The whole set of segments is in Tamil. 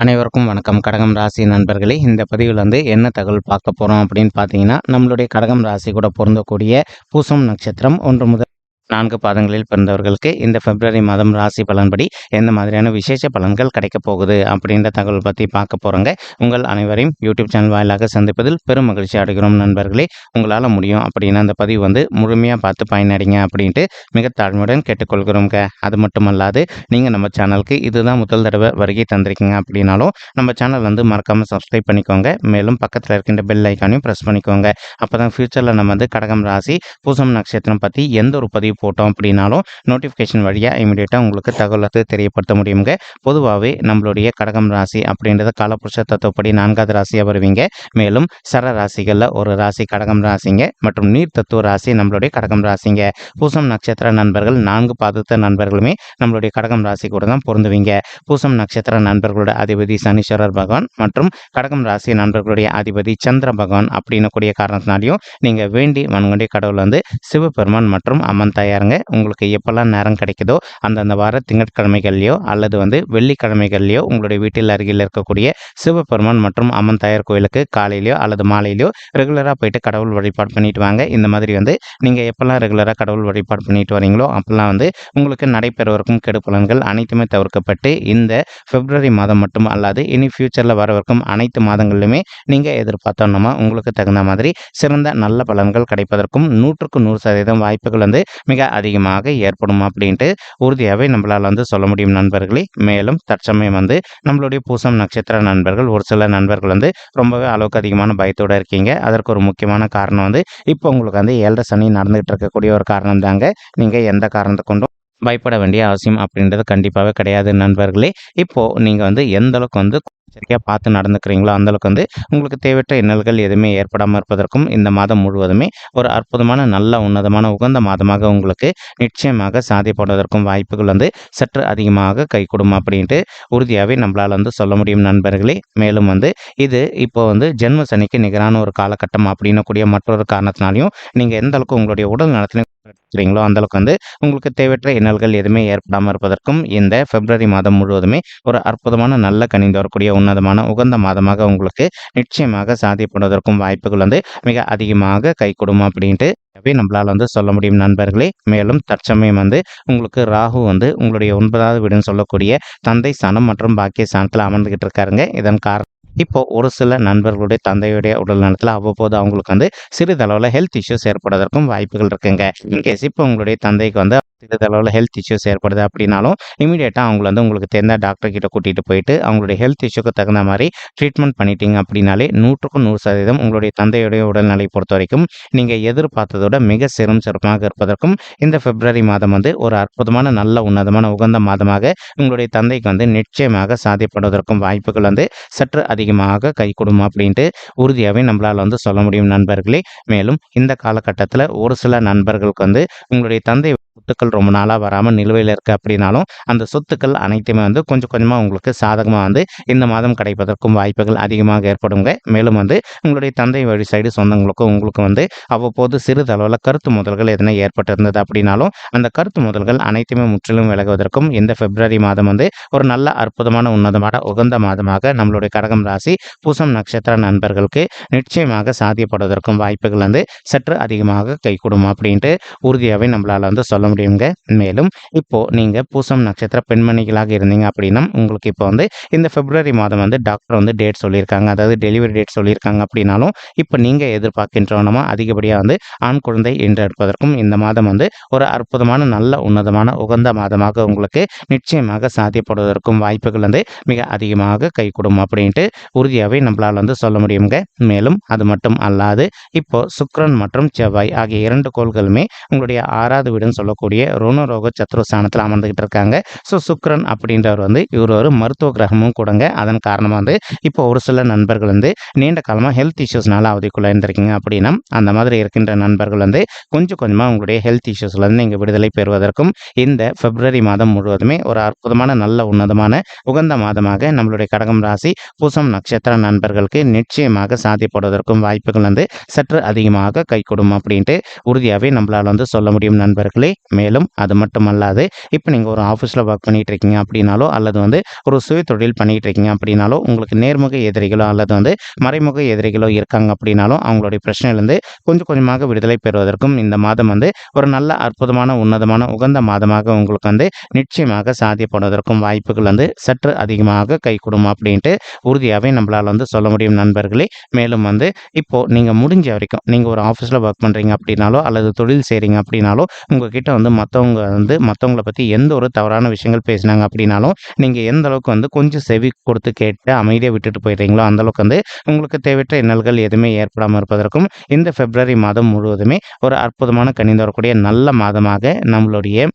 அனைவருக்கும் வணக்கம். கடகம் ராசி நண்பர்களே இந்த பதிவில் வந்து என்ன தகவல் பார்க்க போகிறோம் அப்படின்னு பார்த்தீங்கன்னா நம்மளுடைய கடகம் ராசி கூட பொருந்தக்கூடிய பூசம் நட்சத்திரம் ஒன்று முதல் நான்கு பாதங்களில் பிறந்தவர்களுக்கு இந்த பிப்ரவரி மாதம் ராசி பலன்படி எந்த மாதிரியான விசேஷ பலன்கள் கிடைக்கப் போகுது அப்படின்ற தகவல் பற்றி பார்க்க போகிறோங்க உங்கள் அனைவரையும் யூடியூப் சேனல் வாயிலாக சந்திப்பதில் பெரும் மகிழ்ச்சி அடைகிறோம் நண்பர்களே. உங்களால் முடியும் அப்படின்னு அந்த பதிவு வந்து முழுமையாக பார்த்து பயனடைங்க அப்படின்ட்டு மிக தாழ்மையுடன் கேட்டுக்கொள்கிறோங்க அது மட்டுமல்லாது நீங்கள் நம்ம சேனலுக்கு இதுதான் முதல் தடவை வருகை தந்திருக்கீங்க அப்படின்னாலும் நம்ம சேனல் வந்து மறக்காமல் சப்ஸ்கிரைப் பண்ணிக்கோங்க. மேலும் பக்கத்தில் இருக்கின்ற பெல் ஐக்கானையும் ப்ரெஸ் பண்ணிக்கோங்க. அப்போ தான் ஃப்யூச்சரில் நம்ம வந்து கடகம் ராசி பூசம் நட்சத்திரம் பற்றி எந்த ஒரு பதிவு போட்டோம் அப்படின்னாலும் நோட்டிஃபிகேஷன் வழியாக இமீடியட்டாக உங்களுக்கு தகவலை தெரியப்படுத்த முடியுங்க. பொதுவாகவே நம்மளுடைய கடகம் ராசி அப்படின்றத காலப்புருஷ தத்துவப்படி நான்காவது ராசியாக வருவீங்க. மேலும் சர ராசிகளில் ஒரு ராசி கடகம் ராசிங்க மற்றும் நீர் தத்துவ ராசி நம்மளுடைய கடகம் ராசிங்க. பூசம் நட்சத்திர நண்பர்கள் நான்கு பாதத்த நண்பர்களுமே நம்மளுடைய கடகம் ராசி கூட தான் பொருந்துவீங்க. பூசம் நட்சத்திர நண்பர்களோட அதிபதி சனீஸ்வரர் பகவான் மற்றும் கடகம் ராசி நண்பர்களுடைய அதிபதி சந்திர பகவான் அப்படின்னு கூடிய காரணத்தினாலையும் நீங்கள் வேண்டி வன்கொண்டிய கடவுள் வந்து சிவபெருமான் மற்றும் அம்மன் தாயாருங்க உங்களுக்கு எப்போல்லாம் நேரம் கிடைக்குதோ அந்தந்த வார திங்கட்கிழமைகள்லையோ அல்லது வந்து வெள்ளிக்கிழமைகள்லையோ உங்களுடைய வீட்டில் அருகில் இருக்கக்கூடிய சிவபெருமான் மற்றும் அம்மன் தாயார் கோயிலுக்கு காலையிலையோ அல்லது மாலையிலையோ ரெகுலராக போயிட்டு கடவுள் வழிபாடு பண்ணிட்டு வாங்க. இந்த மாதிரி வந்து நீங்கள் எப்போல்லாம் ரெகுலராக கடவுள் வழிபாடு பண்ணிட்டு வரீங்களோ அப்போல்லாம் வந்து உங்களுக்கு நடைபெறவிருக்கும் கெடுப்புலன்கள் அனைத்துமே தவிர்க்கப்பட்டு இந்த பிப்ரவரி மாதம் மட்டும் அல்லாது இனி ஃபியூச்சரில் வரவிருக்கும் அனைத்து மாதங்களிலுமே நீங்கள் எதிர்பார்த்தோன்னா உங்களுக்கு தகுந்த மாதிரி சிறந்த நல்ல பலன்கள் கிடைப்பதற்கும் நூற்றுக்கு நூறு சதவீதம் வாய்ப்புகள் வந்து மிக அதிகமாக ஏற்படும் அப்படின்ட்டு உறுதியாகவே நம்மளால் வந்து சொல்ல முடியும் நண்பர்களே. மேலும் தற்சமயம் வந்து நம்மளுடைய பூசம் நட்சத்திர நண்பர்கள் ஒரு சில நண்பர்கள் வந்து ரொம்பவே அளவுக்கு அதிகமான பயத்தோடு இருக்கீங்க. அதற்கு ஒரு முக்கியமான காரணம் வந்து இப்போ உங்களுக்கு வந்து ஏழரை சனி நடந்துகிட்டு இருக்கக்கூடிய ஒரு காரணம் தாங்க. நீங்கள் எந்த காரணத்தை கொண்டும் பயப்பட வேண்டிய அவசியம் அப்படின்றது கண்டிப்பாகவே கிடையாது நண்பர்களே. இப்போது நீங்கள் வந்து எந்த அளவுக்கு வந்து சரியாக பார்த்து நடந்துக்கிறீங்களோ அந்தளவுக்கு வந்து உங்களுக்கு தேவையற்ற இன்னல்கள் எதுவுமே ஏற்படாமல் இருப்பதற்கும் இந்த மாதம் முழுவதுமே ஒரு அற்புதமான நல்ல உன்னதமான உகந்த மாதமாக உங்களுக்கு நிச்சயமாக சாதிப்படுவதற்கும் வாய்ப்புகள் வந்து சற்று அதிகமாக கைகூடும் அப்படின்ட்டு உறுதியாகவே நம்மளால் வந்து சொல்ல முடியும் நண்பர்களே. மேலும் வந்து இது இப்போ வந்து ஜென்ம சனிக்கு நிகரான ஒரு காலகட்டம் அப்படின்னக்கூடிய மற்றொரு காரணத்தினாலையும் நீங்கள் எந்த அளவுக்கு உங்களுடைய உடல் நலத்திலையும் அந்த அந்தளவுக்கு வந்து உங்களுக்கு தேவையற்ற இன்னல்கள் எதுவுமே ஏற்படாமல் இருப்பதற்கும் இந்த பிப்ரவரி மாதம் முழுவதுமே ஒரு அற்புதமான நல்ல கணிந்து வரக்கூடிய உன்னதமான உகந்த மாதமாக உங்களுக்கு நிச்சயமாக சாதிப்படுவதற்கும் வாய்ப்புகள் வந்து மிக அதிகமாக கை அப்படின்ட்டு நம்மளால் வந்து சொல்ல முடியும் நண்பர்களே. மேலும் தற்சமயம் வந்து உங்களுக்கு ராகு வந்து உங்களுடைய ஒன்பதாவது வீடுன்னு சொல்லக்கூடிய தந்தை ஸ்தானம் மற்றும் பாக்கிய ஸ்தானத்தில் அமர்ந்துகிட்டு இருக்காருங்க. இதன் காரணம் இப்போ ஒரு சில நண்பர்களுடைய தந்தையுடைய உடல் நலத்தில் அவ்வப்போது அவங்களுக்கு வந்து சிறிதளவில் ஹெல்த் இஷ்யூஸ் ஏற்படுவதற்கும் வாய்ப்புகள் இருக்குங்க. இன்கேஸ் இப்போ உங்களுடைய தந்தைக்கு வந்து சிறிதளவில் ஹெல்த் இஷ்யூஸ் ஏற்படுது அப்படின்னாலும் இமீடியட்டாக அவங்கள வந்து உங்களுக்கு தெரிந்த டாக்டர் கிட்ட கூட்டிகிட்டு போயிட்டு அவங்களுடைய ஹெல்த் இஷ்யூக்கு தகுந்த மாதிரி ட்ரீட்மெண்ட் பண்ணிட்டீங்க அப்படின்னாலே நூற்றுக்கும் நூறு சதவீதம் உங்களுடைய தந்தையுடைய உடல்நிலை பொறுத்த வரைக்கும் நீங்கள் எதிர்பார்த்ததோட மிக சிறும் சிறப்பாக இருப்பதற்கும் இந்த பிப்ரவரி மாதம் வந்து ஒரு அற்புதமான நல்ல உன்னதமான உகந்த மாதமாக உங்களுடைய தந்தைக்கு வந்து நிச்சயமாக சாதிப்படுவதற்கும் வாய்ப்புகள் வந்து சற்று அதிகமாக கை கொடுக்கும் அப்படின்ட்டு உறுதியாகவே நம்மளால் வந்து சொல்ல முடியும் நண்பர்களே. மேலும் இந்த காலகட்டத்தில் ஒரு சில நண்பர்களுக்கு வந்து உங்களுடைய தந்தை சொத்துக்கள் ரொம்ப நாளாக வராமல் நிலுவையில் இருக்குது அப்படின்னாலும் அந்த சொத்துக்கள் அனைத்துமே வந்து கொஞ்சம் கொஞ்சமாக உங்களுக்கு சாதகமாக வந்து இந்த மாதம் கிடைப்பதற்கும் வாய்ப்புகள் அதிகமாக ஏற்படுங்க. மேலும் வந்து உங்களுடைய தந்தை வழி சைடு சொந்தங்களுக்கும் உங்களுக்கு வந்து அவ்வப்போது சிறிதளவில் கருத்து முதல்கள் எதனா ஏற்பட்டிருந்தது அப்படின்னாலும் அந்த கருத்து முதல்கள் அனைத்துமே முற்றிலும் விலகுவதற்கும் இந்த பிப்ரவரி மாதம் வந்து ஒரு நல்ல அற்புதமான உன்னதமான உகந்த மாதமாக நம்மளுடைய கடகம் ராசி பூசம் நட்சத்திர நண்பர்களுக்கு நிச்சயமாக சாத்தியப்படுவதற்கும் வாய்ப்புகள் வந்து சற்று அதிகமாக கைகூடும் அப்படின்ட்டு உறுதியாகவே நம்மளால் வந்து சொல்ல முடியுங்க. மேலும் இப்போ நீங்க பூசம் நட்சத்திர பெண்மணிகளாக இருந்தீங்க அப்படின்னா உங்களுக்கு இப்போ வந்து இந்த பிப்ரவரி மாதம் வந்து டாக்டர் வந்து டேட் சொல்லியிருக்காங்க. அதாவது டெலிவரி டேட் சொல்லியிருக்காங்க அப்படின்னாலும் இப்போ நீங்க எதிர்பார்க்கின்றவனமா அதிகப்படியாக வந்து ஆண் குழந்தை என்றெடுப்பதற்கும் இந்த மாதம் வந்து ஒரு அற்புதமான நல்ல உன்னதமான உகந்த மாதமாக உங்களுக்கு நிச்சயமாக சாத்தியப்படுவதற்கும் வாய்ப்புகள் வந்து மிக அதிகமாக கை கொடுக்கும் அப்படின்ட்டு உறுதியாகவே நம்மளால் வந்து சொல்ல முடியுங்க. மேலும் அது மட்டும் அல்லாது இப்போ சுக்ரன் மற்றும் செவ்வாய் ஆகிய இரண்டு கோள்களுமே உங்களுடைய ஆறாவது வீடுன்னு சொல்லக்கூடிய ருணரோக சத்ருஸ்தானத்தில் அமர்ந்துகிட்டு இருக்காங்க ஸோ சுக்ரன் அப்படின்றவர் வந்து இவர் ஒரு மருத்துவ கிரகமும் கூடங்க. அதன் காரணமாக வந்து இப்போ ஒரு சில நண்பர்கள் வந்து நீண்ட காலமாக ஹெல்த் இஷ்யூஸ்னால அவதிக்குள்ளே இருந்திருக்கீங்க அப்படின்னா அந்த மாதிரி இருக்கின்ற நண்பர்கள் வந்து கொஞ்சம் கொஞ்சமாக உங்களுடைய ஹெல்த் இஷ்யூஸ்லேருந்து நீங்கள் விடுதலை பெறுவதற்கும் இந்த பிப்ரவரி மாதம் முழுவதுமே ஒரு அற்புதமான நல்ல உன்னதமான உகந்த மாதமாக நம்மளுடைய கடகம் ராசி பூசம் நட்சத்திர நண்பர்களுக்கு நிச்சயமாக சாத்தியப்படுவதற்கும் வாய்ப்புகள் வந்து சற்று அதிகமாக கைகூடும் அப்படின்ட்டு உறுதியாகவே நம்மளால் வந்து சொல்ல முடியும் நண்பர்களே. மேலும் அது மட்டுமல்லாது இப்போ நீங்கள் ஒரு ஆஃபீஸில் ஒர்க் பண்ணிகிட்டு இருக்கீங்க அப்படின்னாலோ அல்லது வந்து ஒரு சுய தொழில் பண்ணிகிட்டு இருக்கீங்க அப்படின்னாலோ உங்களுக்கு நேர்முக எதிரிகளோ அல்லது வந்து மறைமுக எதிரிகளோ இருக்காங்க அப்படின்னாலும் அவங்களுடைய பிரச்சனையிலேருந்து கொஞ்சம் கொஞ்சமாக விடுதலை பெறுவதற்கும் இந்த மாதம் வந்து ஒரு நல்ல அற்புதமான உன்னதமான உகந்த மாதமாக உங்களுக்கு வந்து நிச்சயமாக சாத்தியப்படுவதற்கும் வாய்ப்புகள் வந்து சற்று அதிகமாக கைகூடும் அப்படின்ட்டு உறுதியாகவே நம்மளால் வந்து சொல்ல முடியும் நண்பர்களே. மேலும் வந்து இப்போது நீங்கள் முடிஞ்ச வரைக்கும் நீங்கள் ஒரு ஆஃபீஸில் ஒர்க் பண்ணுறீங்க அப்படின்னாலோ அல்லது தொழில் செய்கிறீங்க அப்படின்னாலோ உங்ககிட்ட வந்து மற்றவங்க வந்து மற்றவங்கள பற்றி எந்த ஒரு தவறான விஷயங்கள் பேசினாங்க அப்படின்னாலும் நீங்கள் எந்த அளவுக்கு வந்து கொஞ்சம் செவி கொடுத்து கேட்டு அமைதியாக விட்டுட்டு போயிடுறீங்களோ அந்த அளவுக்கு வந்து உங்களுக்கு தேவையற்ற இன்னல்கள் எதுவுமே ஏற்படாமல் இருப்பதற்கும் இந்த பிப்ரவரி மாதம் முழுவதுமே ஒரு அற்புதமான கணிந்து வரக்கூடிய நல்ல மாதமாக நம்மளுடைய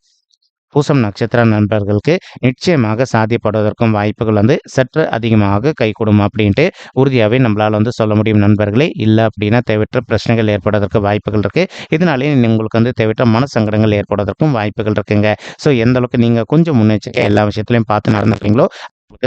பூசம் நட்சத்திர நண்பர்களுக்கு நிச்சயமாக சாத்தியப்படுவதற்கும் வாய்ப்புகள் வந்து சற்று அதிகமாக கைகூடும் அப்படின்ட்டு உறுதியாகவே நம்மளால் வந்து சொல்ல முடியும் நண்பர்களே. இல்லை அப்படின்னா தேவையற்ற பிரச்சனைகள் ஏற்படுவதற்கு வாய்ப்புகள் இருக்குது இதனாலே உங்களுக்கு வந்து தேவையற்ற மன சங்கடங்கள் ஏற்படுவதற்கும் வாய்ப்புகள் இருக்குங்க. ஸோ எந்த அளவுக்கு நீங்கள் கொஞ்சம் முன்னெச்சரிக்கை எல்லா விஷயத்துலையும் பார்த்து நடந்துக்கிறீங்களோ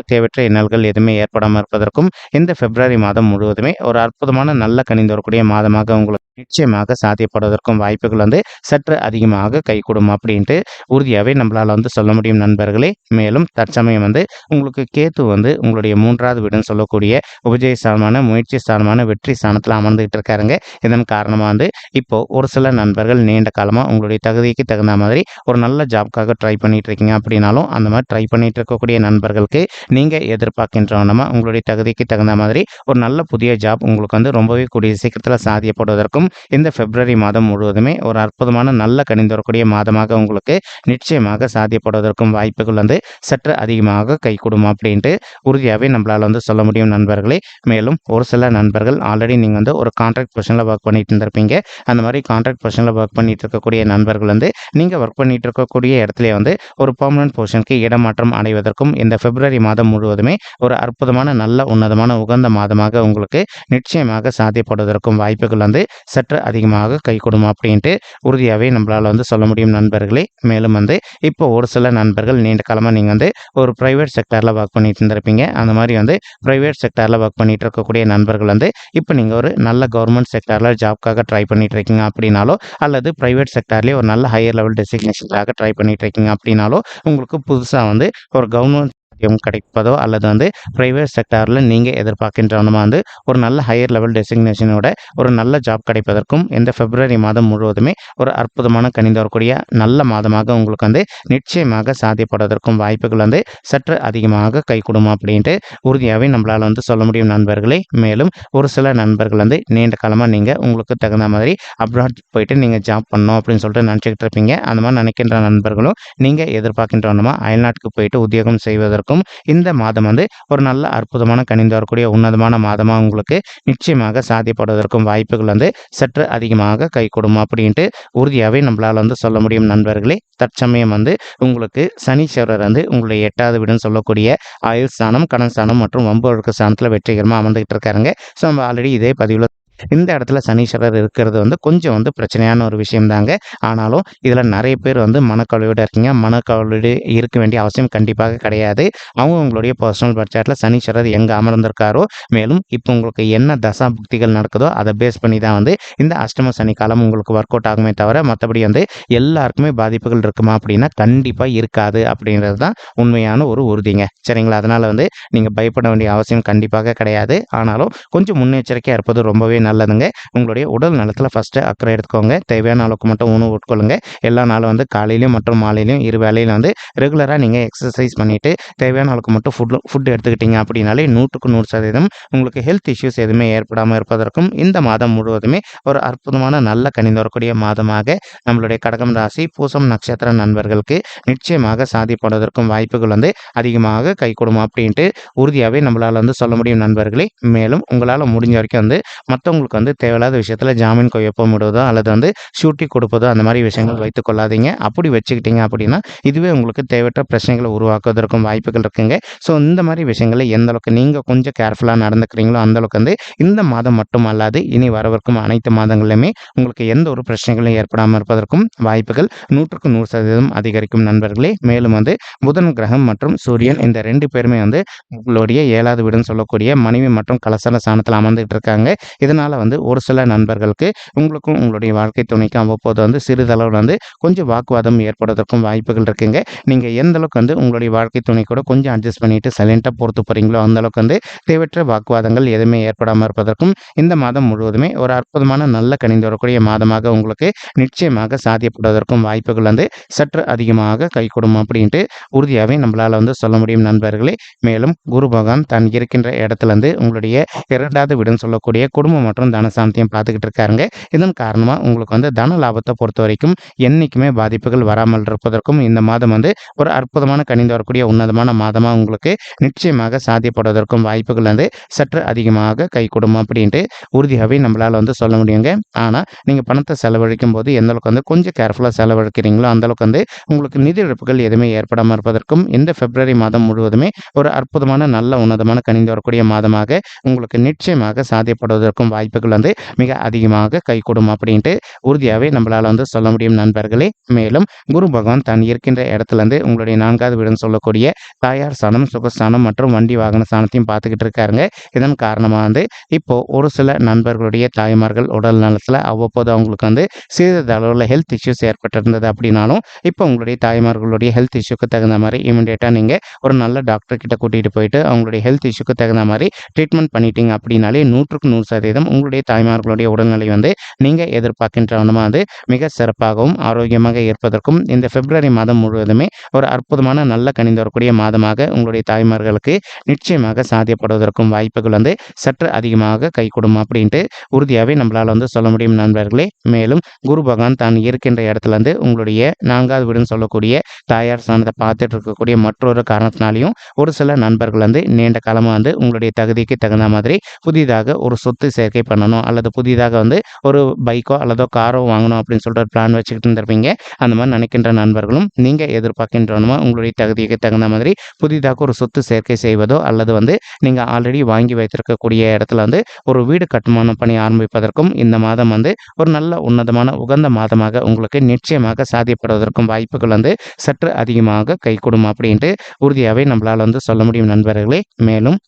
தேவையற்ற இன்னல்கள் எதுவுமே ஏற்படாமல் இருப்பதற்கும் இந்த பிப்ரவரி மாதம் முழுவதுமே ஒரு அற்புதமான நல்ல கணிந்து வரக்கூடிய மாதமாக உங்களுக்கு நிச்சயமாக சாத்தியப்படுவதற்கும் வாய்ப்புகள் வந்து சற்று அதிகமாக கைகூடும் அப்படின்ட்டு உறுதியாகவே நம்மளால் வந்து சொல்ல முடியும் நண்பர்களே. மேலும் தற்சமயம் வந்து உங்களுக்கு கேத்து வந்து உங்களுடைய மூன்றாவது வீடுன்னு சொல்லக்கூடிய உபஜய ஸ்தானமான முயற்சி ஸ்தானமான வெற்றி ஸ்தானத்தில் அமர்ந்துகிட்டு இருக்காருங்க. இதன் காரணமாக வந்து இப்போது ஒரு சில நண்பர்கள் நீண்ட காலமாக உங்களுடைய தகுதிக்கு தகுந்த மாதிரி ஒரு நல்ல ஜாப்க்காக ட்ரை பண்ணிகிட்ருக்கீங்க இருக்கீங்க அப்படின்னாலும் அந்த மாதிரி ட்ரை பண்ணிகிட்டு இருக்கக்கூடிய நண்பர்களுக்கு நீங்கள் எதிர்பார்க்கின்றவனமா உங்களுடைய தகுதிக்கு தகுந்த மாதிரி ஒரு நல்ல புதிய ஜாப் உங்களுக்கு வந்து ரொம்பவே கூடிய சீக்கிரத்தில் சாதியப்படுவதற்கும் இந்த பிப்ரவரி மாதம் முழுவதுமே ஒரு அற்புதமான நல்ல கணிந்து வரக்கூடிய மாதமாக உங்களுக்கு நிச்சயமாக சாத்தியப்படுவதற்கும் வாய்ப்புகள் வந்து சற்று அதிகமாக கைகூடும் அப்படின்ட்டு உறுதியாகவே நம்மளால் வந்து சொல்ல முடியும் நண்பர்களே. மேலும் ஒரு சில நண்பர்கள் ஆல்ரெடி நீங்கள் வந்து ஒரு கான்ட்ராக்ட் பொசிஷனில் ஒர்க் பண்ணிட்டு இருந்திருப்பீங்க. அந்த மாதிரி கான்ட்ராக்ட் பொசிஷனில் ஒர்க் பண்ணிட்டு இருக்கக்கூடிய நண்பர்கள் வந்து நீங்கள் ஒர்க் பண்ணிட்டு இருக்கக்கூடிய இடத்துல வந்து ஒரு பர்மனன்ட் பொசிஷனுக்கு இடமாற்றம் அடைவதற்கும் இந்த பிப்ரவரி மாதம் முழுவதுமே ஒரு அற்புதமான நல்ல உன்னதமான உகந்த மாதமாக உங்களுக்கு நிச்சயமாக சாத்தியப்படுவதற்கும் வாய்ப்புகள் வந்து சற்று அதிகமாக கை கொடுமா அப்படின்ட்டு உறுதியாகவே நம்மளால் வந்து சொல்ல முடியும் நண்பர்களே. மேலும் வந்து இப்போ ஒரு சில நண்பர்கள் நீண்ட காலமாக நீங்கள் வந்து ஒரு ப்ரைவேட் செக்டரில் ஒர்க் பண்ணிட்டு இருந்திருப்பீங்க. அந்த மாதிரி வந்து ப்ரைவேட் செக்டரில் ஒர்க் பண்ணிட்டு இருக்கக்கூடிய நண்பர்கள் வந்து இப்போ நீங்கள் ஒரு நல்ல கவர்மெண்ட் செக்டரில் ஜாப்க்காக ட்ரை பண்ணிட்டு இருக்கீங்க அப்படின்னாலோ அல்லது ப்ரைவேட் செக்டர்லேயே ஒரு நல்ல ஹையர் லெவல் டெசிக்னேஷனுக்காக ட்ரை பண்ணிட்டு இருக்கீங்க அப்படின்னாலோ உங்களுக்கு புதுசாக வந்து ஒரு கவர்மெண்ட் ஊதியம் கிடைப்பதோ அல்லது வந்து ப்ரைவேட் செக்டாரில் நீங்கள் எதிர்பார்க்கின்றவனமாக வந்து ஒரு நல்ல ஹையர் லெவல் டெசிக்னேஷனோட ஒரு நல்ல ஜாப் கிடைப்பதற்கும் இந்த பிப்ரவரி மாதம் முழுவதுமே ஒரு அற்புதமான கணிந்து வரக்கூடிய நல்ல மாதமாக உங்களுக்கு வந்து நிச்சயமாக சாத்தியப்படுவதற்கும் வாய்ப்புகள் வந்து சற்று அதிகமாக கை கொடுமா அப்படின்ட்டு உறுதியாகவே நம்மளால் வந்து சொல்ல முடியும் நண்பர்களே. மேலும் ஒரு சில நண்பர்கள் வந்து நீண்ட காலமாக நீங்கள் உங்களுக்கு தகுந்த மாதிரி அப்ராட் போயிட்டு நீங்கள் ஜாப் பண்ணோம் அப்படின்னு சொல்லிட்டு நினச்சிக்கிட்டு இருப்பீங்க. அந்த மாதிரி நினைக்கின்ற நண்பர்களும் நீங்கள் எதிர்பார்க்கின்றவனமாக அயல்நாட்டுக்கு போயிட்டு உத்தியோகம் செய்வதற்கும் இருக்கும். இந்த மாதம் வந்து ஒரு நல்ல அற்புதமான கணிந்து வரக்கூடிய உன்னதமான மாதமாக உங்களுக்கு நிச்சயமாக சாத்தியப்படுவதற்கும் வாய்ப்புகள் வந்து சற்று அதிகமாக கை கொடுமா அப்படின்ட்டு உறுதியாகவே நம்மளால் வந்து சொல்ல முடியும் நண்பர்களே. தற்சமயம் வந்து உங்களுக்கு சனீஸ்வரர் வந்து உங்களுடைய எட்டாவது வீடுன்னு சொல்லக்கூடிய ஆயுள் ஸ்தானம் கடன் ஸ்தானம் மற்றும் வம்பு ஸ்தானத்தில் வெற்றிகரமாக அமர்ந்துகிட்டு இருக்காருங்க. ஸோ நம்ம ஆல்ரெடி இதே பதிவில் இந்த இடத்துல சனீஸ்வரர் இருக்கிறது வந்து கொஞ்சம் வந்து பிரச்சனையான ஒரு விஷயம் தாங்க ஆனாலும் இதில் நிறைய பேர் வந்து மனக்கவலையோடு இருக்கீங்க. மனக்கவலையோடு இருக்க வேண்டிய அவசியம் கண்டிப்பாக கிடையாது. அவங்க உங்களுடைய பர்சனல் பட்ஜெட்டில் சனீஸ்வரர் எங்கே அமர்ந்திருக்காரோ மேலும் இப்போ உங்களுக்கு என்ன தசா புக்திகள் நடக்குதோ அதை பேஸ் பண்ணி தான் வந்து இந்த அஷ்டம சனி காலம் உங்களுக்கு ஒர்க் அவுட் ஆகுமே தவிர மற்றபடி வந்து எல்லாருக்குமே பாதிப்புகள் இருக்குமா அப்படின்னா கண்டிப்பாக இருக்காது அப்படின்றது தான் உண்மையான ஒரு உறுதிங்க. சரிங்களா? அதனால் வந்து நீங்கள் பயப்பட வேண்டிய அவசியம் கண்டிப்பாக கிடையாது. ஆனாலும் கொஞ்சம் முன்னெச்சரிக்கையாக இருப்பது ரொம்பவே நல்லதுங்க. உங்களுடைய உடல் நலத்தில் ஃபஸ்ட்டு அக்கறை எடுத்துக்கோங்க. தேவையான அளவுக்கு மட்டும் உணவு உட்கொள்ளுங்க. எல்லா நாளும் வந்து காலையிலையும் மற்றும் மாலையிலையும் இரு வேலையில் வந்து ரெகுலராக நீங்கள் எக்ஸசைஸ் பண்ணிவிட்டு தேவையான அளவுக்கு மட்டும் ஃபுட் ஃபுட் எடுத்துக்கிட்டீங்க அப்படின்னாலே நூற்றுக்கு நூறு சதவீதம் உங்களுக்கு ஹெல்த் இஷ்யூஸ் எதுவுமே ஏற்படாமல் இருப்பதற்கும் இந்த மாதம் முழுவதுமே ஒரு அற்புதமான நல்ல கணிந்து வரக்கூடிய மாதமாக நம்மளுடைய கடகம் ராசி பூசம் நட்சத்திர நண்பர்களுக்கு நிச்சயமாக சாதிப்படுவதற்கும் வாய்ப்புகள் வந்து அதிகமாக கை கொடுமா அப்படின்ட்டு உறுதியாகவே நம்மளால் வந்து சொல்ல முடியும் நண்பர்களே. மேலும் உங்களால் முடிஞ்ச வரைக்கும் வந்து மற்ற உங்களுக்கு வந்து தேவையில்லாத விஷயத்தில் ஜாமீன் கொய்யப்பம் விடுவதோ அல்லது வந்து ஷூட்டி கொடுப்பதோ அந்த மாதிரி விஷயங்கள் வைத்துக் கொள்ளாதீங்க. அப்படி வச்சுக்கிட்டீங்க அப்படின்னா இதுவே உங்களுக்கு தேவையற்ற பிரச்சனைகளை உருவாக்குவதற்கும் வாய்ப்புகள் இருக்குங்க. ஸோ இந்த மாதிரி விஷயங்களை எந்த அளவுக்கு நீங்கள் கொஞ்சம் கேர்ஃபுல்லாக நடந்துக்கிறீங்களோ அந்த அளவுக்கு வந்து இந்த மாதம் மட்டும் அல்லாது இனி வரவிருக்கும் அனைத்து மாதங்களிலுமே உங்களுக்கு எந்த ஒரு பிரச்சனைகளும் ஏற்படாமல் இருப்பதற்கும் வாய்ப்புகள் நூற்றுக்கு நூறு சதவீதம் அதிகரிக்கும் நண்பர்களே. மேலும் வந்து புதன் கிரகம் மற்றும் சூரியன் இந்த ரெண்டு பேருமே வந்து உங்களுடைய ஏழாவது வீடுன்னு சொல்லக்கூடிய மனைவி மற்றும் கலசல சாணத்தில் அமர்ந்துகிட்டு இருக்காங்க. இதனால் இதனால் வந்து ஒரு சில நண்பர்களுக்கு உங்களுக்கும் உங்களுடைய வாழ்க்கை துணைக்கும் அவ்வப்போது வந்து சிறிதளவில் வந்து கொஞ்சம் வாக்குவாதம் ஏற்படுவதற்கும் வாய்ப்புகள் இருக்குங்க. நீங்கள் எந்த அளவுக்கு வந்து உங்களுடைய வாழ்க்கை துணை கூட கொஞ்சம் அட்ஜஸ்ட் பண்ணிவிட்டு சைலண்ட்டாக பொறுத்து போகிறீங்களோ அந்த அளவுக்கு வந்து தேவையற்ற வாக்குவாதங்கள் எதுவுமே ஏற்படாமல் இருப்பதற்கும் இந்த மாதம் முழுவதுமே ஒரு அற்புதமான நல்ல கணிந்து வரக்கூடிய மாதமாக உங்களுக்கு நிச்சயமாக சாத்தியப்படுவதற்கும் வாய்ப்புகள் வந்து சற்று அதிகமாக கைகூடும் அப்படின்ட்டு உறுதியாகவே நம்மளால் வந்து சொல்ல முடியும் நண்பர்களே. மேலும் குரு பகவான் தான் இருக்கின்ற இடத்துலேருந்து உங்களுடைய இரண்டாவது வீடுன்னு சொல்லக்கூடிய குடும்பம் மற்றும் தனசாந்தியும் பார்த்துக்கிட்டு இருக்காருங்க. இதன் காரணமாக உங்களுக்கு வந்து தன லாபத்தை பொறுத்த வரைக்கும் என்றைக்குமே பாதிப்புகள் வராமல் இருப்பதற்கும் இந்த மாதம் வந்து ஒரு அற்புதமான கணிந்து வரக்கூடிய உன்னதமான மாதமாக உங்களுக்கு நிச்சயமாக சாத்தியப்படுவதற்கும் வாய்ப்புகள் வந்து சற்று அதிகமாக கை கொடுமா அப்படின்ட்டு உறுதியாகவே நம்மளால் வந்து சொல்ல முடியுங்க. ஆனால் நீங்கள் பணத்தை செலவழிக்கும் போது எந்த அளவுக்கு வந்து கொஞ்சம் கேர்ஃபுல்லாக செலவழிக்கிறீங்களோ அந்தளவுக்கு வந்து உங்களுக்கு நிதி இழப்புகள் எதுவுமே ஏற்படாமல் இருப்பதற்கும் இந்த பிப்ரவரி மாதம் முழுவதுமே ஒரு அற்புதமான நல்ல உன்னதமான கணிந்து வரக்கூடிய மாதமாக உங்களுக்கு நிச்சயமாக சாத்தியப்படுவதற்கும் வாய்ப்புகள் வந்து மிக அதிகமாக கைகூடும் அப்படின்ட்டு உறுதியாகவே நம்மளால் வந்து சொல்ல முடியும் நண்பர்களே. மேலும் குரு பகவான் தான் இருக்கின்ற இடத்துலேருந்து உங்களுடைய நான்காவது வீடுன்னு சொல்லக்கூடிய தாயார் ஸ்தானம் சுகஸ்தானம் மற்றும் வண்டி வாகன ஸ்தானத்தையும் பார்த்துக்கிட்டு இருக்காருங்க. இதன் காரணமாக வந்து இப்போது ஒரு சில நண்பர்களுடைய தாய்மார்கள் உடல் நலத்தில் அவ்வப்போது அவங்களுக்கு வந்து சிறிதளவில் ஹெல்த் இஷ்யூஸ் ஏற்பட்டிருந்தது அப்படின்னாலும் இப்போ உங்களுடைய தாய்மார்களுடைய ஹெல்த் இஷ்யூக்கு தகுந்த மாதிரி இமீடியட்டாக நீங்கள் ஒரு நல்ல டாக்டர் கிட்ட கூட்டிகிட்டு போயிட்டு அவங்களுடைய ஹெல்த் இஷ்யூக்கு தகுந்த மாதிரி ட்ரீட்மெண்ட் பண்ணிட்டீங்க அப்படின்னாலே நூற்றுக்கு நூறு சதவீதம் உங்களுடைய தாய்மார்களுடைய உடல்நிலை வந்து நீங்கள் எதிர்பார்க்கின்ற விதமாக வந்து மிக சிறப்பாகவும் ஆரோக்கியமாக இருப்பதற்கும் இந்த பிப்ரவரி மாதம் முழுவதுமே ஒரு அற்புதமான நல்ல கணிந்து வரக்கூடிய மாதமாக உங்களுடைய தாய்மார்களுக்கு நிச்சயமாக சாத்தியப்படுவதற்கும் வாய்ப்புகள் வந்து சற்று அதிகமாக கைகூடும் அப்படின்ட்டு உறுதியாகவே நம்மளால் வந்து சொல்ல முடியும் நண்பர்களே. மேலும் குரு பகவான் தான் இருக்கின்ற இடத்துலருந்து உங்களுடைய நான்காவது வீடுன்னு சொல்லக்கூடிய தாயார் சாணத்தை பார்த்துட்டு இருக்கக்கூடிய மற்றொரு காரணத்தினாலையும் ஒரு சில நண்பர்கள் வந்து நீண்ட காலமாக வந்து உங்களுடைய தகுதிக்கு தகுந்த மாதிரி புதிதாக ஒரு சொத்து சேர்க்கை பண்ணணும் அல்லது புதிதாக வந்து ஒரு பைக்கோ அல்லதோ காரோ வாங்கணும் அப்படின்னு சொல்லிட்டு பிளான் வச்சுக்கிட்டு இருந்திருப்பீங்க. அந்த மாதிரி நினைக்கின்ற நண்பர்களும் நீங்கள் எதிர்பார்க்கின்றனமோ உங்களுடைய தகுதிக்கு தகுந்த மாதிரி புதிதாக ஒரு சொத்து சேர்க்கை செய்வதோ அல்லது வந்து நீங்கள் ஆல்ரெடி வாங்கி வைத்திருக்கக்கூடிய இடத்துல வந்து ஒரு வீடு கட்டுமானம் பணி ஆரம்பிப்பதற்கும் இந்த மாதம் வந்து ஒரு நல்ல உன்னதமான உகந்த மாதமாக உங்களுக்கு நிச்சயமாக சாதியப்படுவதற்கும் வாய்ப்புகள் வந்து சற்று அதிகமாக கைகூடும் அப்படின்ட்டு உறுதியாகவே நம்மளால் வந்து சொல்ல முடியும் நண்பர்களே. மேலும்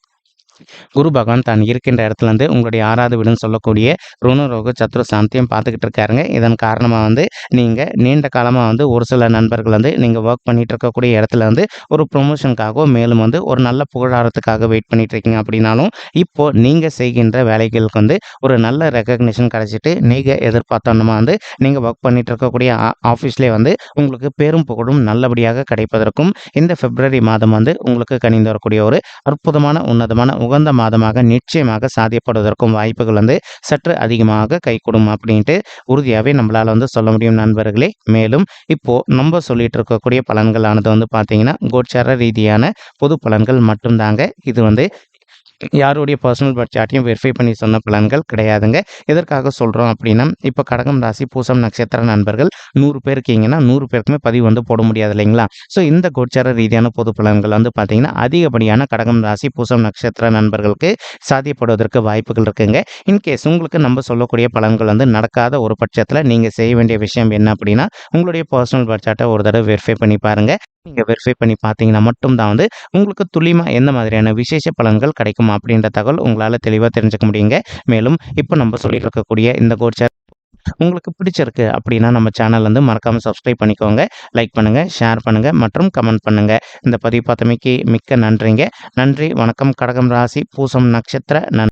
குரு பகவான் தான் இருக்கின்ற இடத்துல இருந்து உங்களுடைய ஆறாவது வீடுன்னு சொல்லக்கூடிய ருணரோக சத்ரு சாந்தியம் பார்த்துக்கிட்டு இருக்காருங்க. இதன் காரணமாக வந்து நீங்கள் நீண்ட காலமாக வந்து ஒரு சில நண்பர்கள் வந்து நீங்கள் ஒர்க் பண்ணிட்டு இருக்கக்கூடிய இடத்துல வந்து ஒரு ப்ரொமோஷனுக்காகவோ மேலும் வந்து ஒரு நல்ல புகழாரத்துக்காக வெயிட் பண்ணிட்டு இருக்கீங்க அப்படின்னாலும் இப்போ நீங்கள் செய்கின்ற வேலைகளுக்கு வந்து ஒரு நல்ல ரெக்கக்னிஷன் கிடைச்சிட்டு நீங்கள் எதிர்பார்த்தோன்னா வந்து நீங்கள் ஒர்க் பண்ணிட்டு இருக்கக்கூடிய ஆஃபீஸ்லேயே வந்து உங்களுக்கு பேரும் புகழும் நல்லபடியாக கிடைப்பதற்கும் இந்த பிப்ரவரி மாதம் வந்து உங்களுக்கு கணிந்து வரக்கூடிய ஒரு அற்புதமான உன்னதமான உகந்த மாதமாக நிச்சயமாக சாதியப்படுவதற்கும் வாய்ப்புகள் வந்து சற்று அதிகமாக கைகூடும் அப்படின்ட்டு உறுதியாகவே நம்மளால் வந்து சொல்ல முடியும் நண்பர்களே. மேலும் இப்போது நம்ம சொல்லிட்டு இருக்கக்கூடிய பலன்களானது வந்து பார்த்தீங்கன்னா கோச்சார ரீதியான பொது பலன்கள் மட்டும்தாங்க. இது வந்து யாருடைய பர்சனல் பட்ஜெட்டையும் வெரிஃபை பண்ணி சொன்ன பலன்கள் கிடையாதுங்க. எதற்காக சொல்கிறோம் அப்படின்னா இப்போ கடகம் ராசி பூசம் நட்சத்திர நண்பர்கள் நூறு பேர் இருக்கீங்கன்னா நூறு பேருக்குமே பதிவு வந்து போட முடியாது இல்லைங்களா? ஸோ இந்த கோச்சார ரீதியான பொது பலன்கள் வந்து பார்த்தீங்கன்னா அதிகப்படியான கடகம் ராசி பூசம் நட்சத்திர நண்பர்களுக்கு சாத்தியப்படுவதற்கு வாய்ப்புகள் இருக்குங்க. இன்கேஸ் உங்களுக்கு நம்ம சொல்லக்கூடிய பலன்கள் வந்து நடக்காத ஒரு பட்சத்தில் நீங்கள் செய்ய வேண்டிய விஷயம் என்ன அப்படின்னா உங்களுடைய பர்சனல் பட்ஜெட்டை ஒரு தடவை வெரிஃபை பண்ணி பாருங்கள் நீங்கள் வெரிஃபை பண்ணி பார்த்தீங்கன்னா மட்டும்தான் வந்து உங்களுக்கு துல்லியமாக எந்த மாதிரியான விசேஷ பலன்கள் கிடைக்கும் அப்படின்ற தகவல் உங்களால் தெளிவாக தெரிஞ்சுக்க முடியுங்க. மேலும் இப்போ நம்ம சொல்லிட்டு இருக்கக்கூடிய இந்த கோச்சர் உங்களுக்கு பிடிச்சிருக்கு அப்படின்னா நம்ம சேனல் வந்து மறக்காமல் சப்ஸ்கிரைப் பண்ணிக்கோங்க. லைக் பண்ணுங்கள் ஷேர் பண்ணுங்கள் மற்றும் கமெண்ட் பண்ணுங்கள் இந்த பதிவு பார்த்தமைக்கு மிக்க நன்றிங்க. நன்றி வணக்கம் கடகம் ராசி பூசம் நட்சத்திர நன்றி